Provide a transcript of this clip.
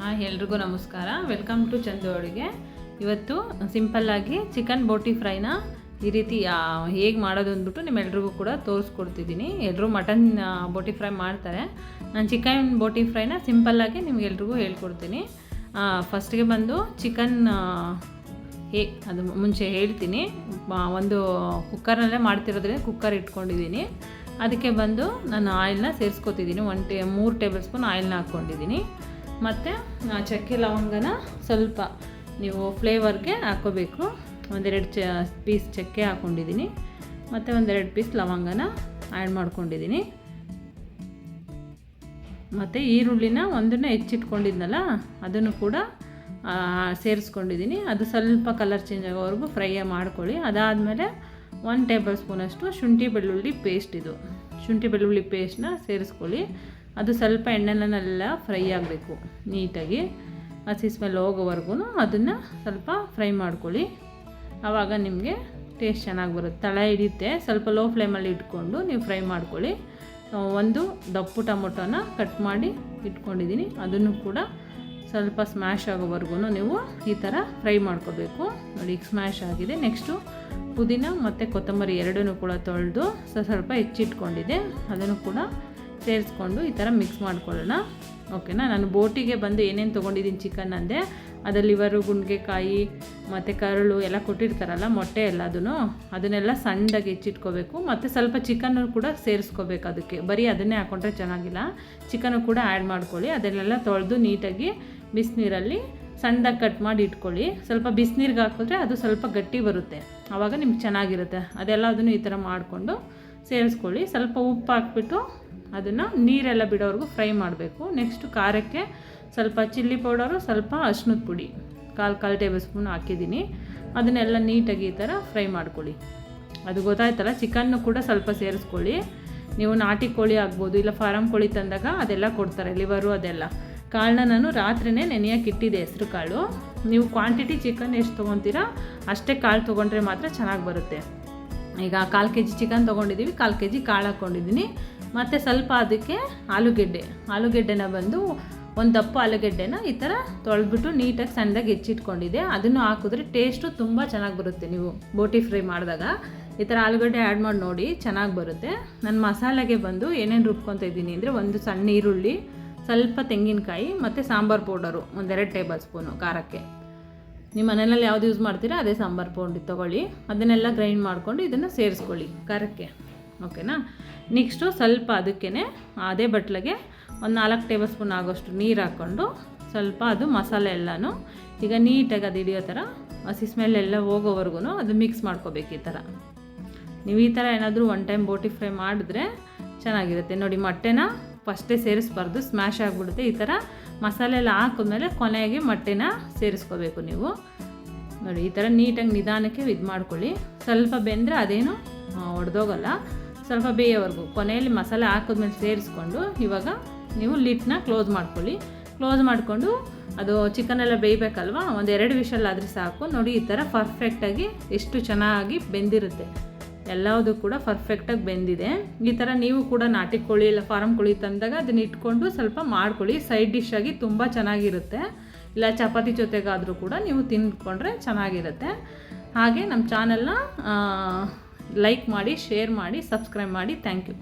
Hi ಎಲ್ರಿಗೂ ನಮಸ್ಕಾರ. Welcome to Chandu ಅಡುಗೆ. ಇವತ್ತು ಸಿಂಪಲ್ಲಾಗಿ ಚಿಕನ್ ಬೋಟಿ ಫ್ರೈನ ಈ ರೀತಿ ಹೇಗೆ ಮಾಡೋದು ಅಂದ್ಬಿಟ್ಟು ನಿಮ್ಮೆಲ್ರಿಗೂ ಕೂಡ ತೋರಿಸ್ಕೊಡ್ತಿದ್ದೀನಿ. ಎಲ್ಲರೂ ಮಟನ್ ಬೋಟಿ ಫ್ರೈ ಮಾಡ್ತಾರೆ. ನಾನು ಚಿಕನ್ ಬೋಟಿ ಫ್ರೈನ ಸಿಂಪಲ್ಲಾಗಿ ನಿಮ್ಗೆಲ್ರಿಗೂ ಹೇಳ್ಕೊಡ್ತೀನಿ. ಫಸ್ಟ್ಗೆ ಬಂದು ಚಿಕನ್ ಹೇ, ಅದು ಮುಂಚೆ ಹೇಳ್ತೀನಿ. ಒಂದು ಕುಕ್ಕರ್ನಲ್ಲೇ ಮಾಡ್ತಿರೋದ್ರಿಂದ ಕುಕ್ಕರ್ ಇಟ್ಕೊಂಡಿದ್ದೀನಿ. ಅದಕ್ಕೆ ಬಂದು ನಾನು ಆಯಿಲ್ನ ಸೇರಿಸ್ಕೊತಿದ್ದೀನಿ. ಒನ್ ಟೇ, ಮೂರು ಟೇಬಲ್ ಸ್ಪೂನ್ ಆಯಿಲ್ನ ಹಾಕ್ಕೊಂಡಿದ್ದೀನಿ. ಮತ್ತು ಚಕ್ಕೆ ಲವಂಗನ ಸ್ವಲ್ಪ ನೀವು ಫ್ಲೇವರ್ಗೆ ಹಾಕೋಬೇಕು. ಒಂದೆರಡು ಚ ಪೀಸ್ ಚಕ್ಕೆ ಹಾಕ್ಕೊಂಡಿದ್ದೀನಿ ಮತ್ತು ಒಂದೆರಡು ಪೀಸ್ ಲವಂಗನ ಆ್ಯಡ್ ಮಾಡ್ಕೊಂಡಿದ್ದೀನಿ. ಮತ್ತು ಈರುಳ್ಳಿನ ಒಂದನ್ನ ಹೆಚ್ಚಿಟ್ಕೊಂಡಿದ್ನಲ್ಲ, ಅದನ್ನು ಕೂಡ ಸೇರಿಸ್ಕೊಂಡಿದ್ದೀನಿ. ಅದು ಸ್ವಲ್ಪ ಕಲರ್ ಚೇಂಜ್ ಆಗೋವರೆಗೂ ಫ್ರೈ ಮಾಡ್ಕೊಳ್ಳಿ. ಅದಾದಮೇಲೆ ಒನ್ ಟೇಬಲ್ ಸ್ಪೂನಷ್ಟು ಶುಂಠಿ ಬೆಳ್ಳುಳ್ಳಿ ಪೇಸ್ಟ್ ಇದು. ಶುಂಠಿ ಬೆಳ್ಳುಳ್ಳಿ ಪೇಸ್ಟ್ನ ಸೇರಿಸ್ಕೊಳ್ಳಿ. ಅದು ಸ್ವಲ್ಪ ಎಣ್ಣೆನೆಲ್ಲ ಫ್ರೈ ಆಗಬೇಕು ನೀಟಾಗಿ. ಹಸಿ ಸ್ಮೆಲ್ ಹೋಗೋವರೆಗೂ ಅದನ್ನು ಸ್ವಲ್ಪ ಫ್ರೈ ಮಾಡ್ಕೊಳ್ಳಿ. ಆವಾಗ ನಿಮಗೆ ಟೇಸ್ಟ್ ಚೆನ್ನಾಗಿ ಬರುತ್ತೆ. ತಳ ಹಿಡಿಯುತ್ತೆ. ಸ್ವಲ್ಪ ಲೋ ಫ್ಲೇಮಲ್ಲಿ ಇಟ್ಕೊಂಡು ನೀವು ಫ್ರೈ ಮಾಡ್ಕೊಳ್ಳಿ. ಒಂದು ದಪ್ಪು ಟೊಮೊಟೊನ ಕಟ್ ಮಾಡಿ ಇಟ್ಕೊಂಡಿದ್ದೀನಿ. ಅದನ್ನು ಕೂಡ ಸ್ವಲ್ಪ ಸ್ಮ್ಯಾಶ್ ಆಗೋವರೆಗೂ ನೀವು ಈ ಥರ ಫ್ರೈ ಮಾಡ್ಕೋಬೇಕು. ನೋಡಿ ಸ್ಮ್ಯಾಶ್ ಆಗಿದೆ. ನೆಕ್ಸ್ಟು ಪುದೀನ ಮತ್ತು ಕೊತ್ತಂಬರಿ ಎರಡನ್ನೂ ಕೂಡ ತೊಳೆದು ಸ್ವಲ್ಪ ಹೆಚ್ಚಿಟ್ಕೊಂಡಿದೆ ಅದನ್ನು ಕೂಡ ಸೇರಿಸ್ಕೊಂಡು ಈ ಥರ ಮಿಕ್ಸ್ ಮಾಡ್ಕೊಳ್ಳೋಣ. ಓಕೆನಾ ನಾನು ಬೋಟಿಗೆ ಬಂದು ಏನೇನು ತೊಗೊಂಡಿದ್ದೀನಿ ಚಿಕನ್ ಅಂದೆ, ಅದರಲ್ಲಿ ಲಿವರು ಗುಂಡ್ಗೆಕಾಯಿ, ಮತ್ತು ಕರಳು ಎಲ್ಲ ಕೊಟ್ಟಿರ್ತಾರಲ್ಲ, ಮೊಟ್ಟೆ ಎಲ್ಲ ಅದನ್ನು ಅದನ್ನೆಲ್ಲ ಸಣ್ಣದಾಗಿ ಹೆಚ್ಚಿಟ್ಕೋಬೇಕು. ಮತ್ತು ಸ್ವಲ್ಪ ಚಿಕನ್ನು ಕೂಡ ಸೇರಿಸ್ಕೋಬೇಕು ಅದಕ್ಕೆ. ಬರೀ ಅದನ್ನೇ ಹಾಕೊಂಡ್ರೆ ಚೆನ್ನಾಗಿಲ್ಲ. ಚಿಕನ್ನು ಕೂಡ ಆ್ಯಡ್ ಮಾಡ್ಕೊಳ್ಳಿ. ಅದನ್ನೆಲ್ಲ ತೊಳೆದು ನೀಟಾಗಿ ಬಿಸಿನೀರಲ್ಲಿ ಸಣ್ಣದಾಗಿ ಕಟ್ ಮಾಡಿ ಇಟ್ಕೊಳ್ಳಿ. ಸ್ವಲ್ಪ ಬಿಸಿನೀರಿಗೆ ಹಾಕಿದ್ರೆ ಅದು ಸ್ವಲ್ಪ ಗಟ್ಟಿ ಬರುತ್ತೆ. ಆವಾಗ ನಿಮ್ಗೆ ಚೆನ್ನಾಗಿರುತ್ತೆ. ಅದೆಲ್ಲ ಅದನ್ನು ಈ ಥರ ಮಾಡಿಕೊಂಡು ಸೇರಿಸ್ಕೊಳ್ಳಿ. ಸ್ವಲ್ಪ ಉಪ್ಪು ಹಾಕ್ಬಿಟ್ಟು ಅದನ್ನು ನೀರೆಲ್ಲ ಬಿಡೋವರೆಗೂ ಫ್ರೈ ಮಾಡಬೇಕು. ನೆಕ್ಸ್ಟ್ ಖಾರಕ್ಕೆ ಸ್ವಲ್ಪ ಚಿಲ್ಲಿ ಪೌಡರು, ಸ್ವಲ್ಪ ಅರ್ಶಿನದ ಪುಡಿ. ಕಾಲು ಕಾಲು ಟೇಬಲ್ ಸ್ಪೂನ್ ಹಾಕಿದ್ದೀನಿ. ಅದನ್ನೆಲ್ಲ ನೀಟಾಗಿ ಈ ಥರ ಫ್ರೈ ಮಾಡ್ಕೊಳ್ಳಿ. ಅದು ಗೊತ್ತಾಯ್ತಲ್ಲ, ಚಿಕನ್ನು ಕೂಡ ಸ್ವಲ್ಪ ಸೇರಿಸ್ಕೊಳ್ಳಿ. ನೀವು ನಾಟಿ ಕೋಳಿ ಆಗ್ಬೋದು, ಇಲ್ಲ ಫಾರಮ್ ಕೋಳಿ ತಂದಾಗ ಅದೆಲ್ಲ ಕೊಡ್ತಾರೆ, ಲಿವರು ಅದೆಲ್ಲ. ಕಾಳನ್ನ ನಾನು ರಾತ್ರಿನೇ ನೆನೆಯೋಕೆ ಇಟ್ಟಿದ್ದೆ ಹೆಸ್ರು ಕಾಳು. ನೀವು ಕ್ವಾಂಟಿಟಿ ಚಿಕನ್ ಎಷ್ಟು ತೊಗೊತೀರಾ, ಅಷ್ಟೇ ಕಾಳು ತೊಗೊಂಡ್ರೆ ಮಾತ್ರ ಚೆನ್ನಾಗಿ ಬರುತ್ತೆ. ಈಗ ಕಾಲು ಕೆ ಜಿ ಚಿಕನ್ ತೊಗೊಂಡಿದ್ದೀವಿ, ಕಾಲು ಕೆ ಜಿ ಕಾಳು ಹಾಕ್ಕೊಂಡಿದ್ದೀನಿ. ಮತ್ತು ಸ್ವಲ್ಪ ಅದಕ್ಕೆ ಆಲೂಗೆಡ್ಡೆ, ಆಲೂಗೆಡ್ಡೆನ ಬಂದು ಒಂದು ದಪ್ಪ ಆಲೂಗೆಡ್ಡೆನ ಈ ಥರ ತೊಳೆದ್ಬಿಟ್ಟು ನೀಟಾಗಿ ಸಣ್ಣದಾಗಿ ಹೆಚ್ಚಿಟ್ಕೊಂಡಿದ್ದೆ ಅದನ್ನು ಹಾಕಿದ್ರೆ ಟೇಸ್ಟು ತುಂಬ ಚೆನ್ನಾಗಿ ಬರುತ್ತೆ ನೀವು ಬೋಟಿ ಫ್ರೈ ಮಾಡಿದಾಗ. ಈ ಥರ ಆಲೂಗಡ್ಡೆ ಆ್ಯಡ್ ಮಾಡಿ ನೋಡಿ, ಚೆನ್ನಾಗಿ ಬರುತ್ತೆ. ನನ್ನ ಮಸಾಲೆಗೆ ಬಂದು ಏನೇನು ರುಬ್ಕೊತ ಇದ್ದೀನಿ ಅಂದರೆ ಒಂದು ಸಣ್ಣ ಈರುಳ್ಳಿ, ಸ್ವಲ್ಪ ತೆಂಗಿನಕಾಯಿ, ಮತ್ತು ಸಾಂಬಾರು ಪೌಡರು, ಒಂದೆರಡು ಟೇಬಲ್ ಸ್ಪೂನು ಖಾರಕ್ಕೆ. ನಿಮ್ಮ ಮನೆಯಲ್ಲಿ ಯಾವ್ದು ಯೂಸ್ ಮಾಡ್ತೀರಾ, ಅದೇ ಸಾಂಬಾರು ಪೌಂಡಿ ತೊಗೊಳ್ಳಿ. ಅದನ್ನೆಲ್ಲ ಗ್ರೈಂಡ್ ಮಾಡಿಕೊಂಡು ಇದನ್ನು ಸೇರಿಸ್ಕೊಳ್ಳಿ ಖಾರಕ್ಕೆ. ಓಕೆನಾ ನೆಕ್ಸ್ಟು ಸ್ವಲ್ಪ ಅದಕ್ಕೇ ಅದೇ ಬಟ್ಲಿಗೆ ಒಂದು ನಾಲ್ಕು ಟೇಬಲ್ ಸ್ಪೂನ್ ಆಗೋಷ್ಟು ನೀರು ಹಾಕ್ಕೊಂಡು ಸ್ವಲ್ಪ ಅದು ಮಸಾಲೆ ಎಲ್ಲನೂ. ಈಗ ನೀಟಾಗಿ ಅದು ಹಿಡಿಯೋ ಥರ ಹಸಿ ಸ್ಮೆಲ್ ಎಲ್ಲ ಹೋಗೋವರೆಗೂ ಅದು ಮಿಕ್ಸ್ ಮಾಡ್ಕೋಬೇಕು ಈ ಥರ. ನೀವು ಈ ಥರ ಏನಾದರೂ ಒನ್ ಟೈಮ್ ಬೋಟಿ ಫ್ರೈ ಮಾಡಿದ್ರೆ ಚೆನ್ನಾಗಿರುತ್ತೆ. ನೋಡಿ ಮೊಟ್ಟೆನ ಫಸ್ಟೇ ಸೇರಿಸ್ಬಾರ್ದು ಸ್ಮ್ಯಾಶ್ ಆಗಿಬಿಡುತ್ತೆ ಈ ಥರ. ಮಸಾಲೆ ಎಲ್ಲ ಹಾಕಿದ್ಮೇಲೆ ಕೊನೆಗೆ ಮೊಟ್ಟೆನ ಸೇರಿಸ್ಕೋಬೇಕು ನೀವು. ನೋಡಿ, ಈ ಥರ ನೀಟಾಗಿ ನಿಧಾನಕ್ಕೆ ಇದು ಮಾಡ್ಕೊಳ್ಳಿ. ಸ್ವಲ್ಪ ಬೆಂದರೆ ಅದೇನು ಒಡೆದೋಗಲ್ಲ. ಸ್ವಲ್ಪ ಬೇಯೋವರೆಗೂ, ಕೊನೆಯಲ್ಲಿ ಮಸಾಲೆ ಹಾಕಿದ್ಮೇಲೆ ಸೇರಿಸ್ಕೊಂಡು ಇವಾಗ ನೀವು ಲಿಟ್ನ ಕ್ಲೋಸ್ ಮಾಡ್ಕೊಳ್ಳಿ. ಕ್ಲೋಸ್ ಮಾಡಿಕೊಂಡು ಅದು ಚಿಕನ್ ಎಲ್ಲ ಬೇಯಬೇಕಲ್ವಾ? ಒಂದು ಎರಡು ವಿಷಲ್ ಸಾಕು. ನೋಡಿ, ಈ ಥರ ಪರ್ಫೆಕ್ಟಾಗಿ ಎಷ್ಟು ಚೆನ್ನಾಗಿ ಬೆಂದಿರುತ್ತೆ. ಎಲ್ಲವುದು ಕೂಡ ಪರ್ಫೆಕ್ಟಾಗಿ ಬೆಂದಿದೆ. ಈ ಥರ ನೀವು ಕೂಡ ನಾಟಿ ಕೋಳಿ ಇಲ್ಲ ಫಾರಂ ಕೋಳಿ ತಂದಾಗ ಅದನ್ನ ಇಟ್ಕೊಂಡು ಸ್ವಲ್ಪ ಮಾಡ್ಕೊಳ್ಳಿ. ಸೈಡ್ ಡಿಶ್ ಆಗಿ ತುಂಬ ಚೆನ್ನಾಗಿರುತ್ತೆ. ಇಲ್ಲ ಚಪಾತಿ ಜೊತೆಗಾದರೂ ಕೂಡ ನೀವು ತಿಂದ್ಕೊಂಡ್ರೆ ಚೆನ್ನಾಗಿರುತ್ತೆ. ಹಾಗೆ ನಮ್ಮ ಚಾನೆಲ್ನ ಲೈಕ್ ಮಾಡಿ ಶೇರ್ ಮಾಡಿ ಸಬ್ಸ್ಕ್ರೈಬ್ ಮಾಡಿ. Thank you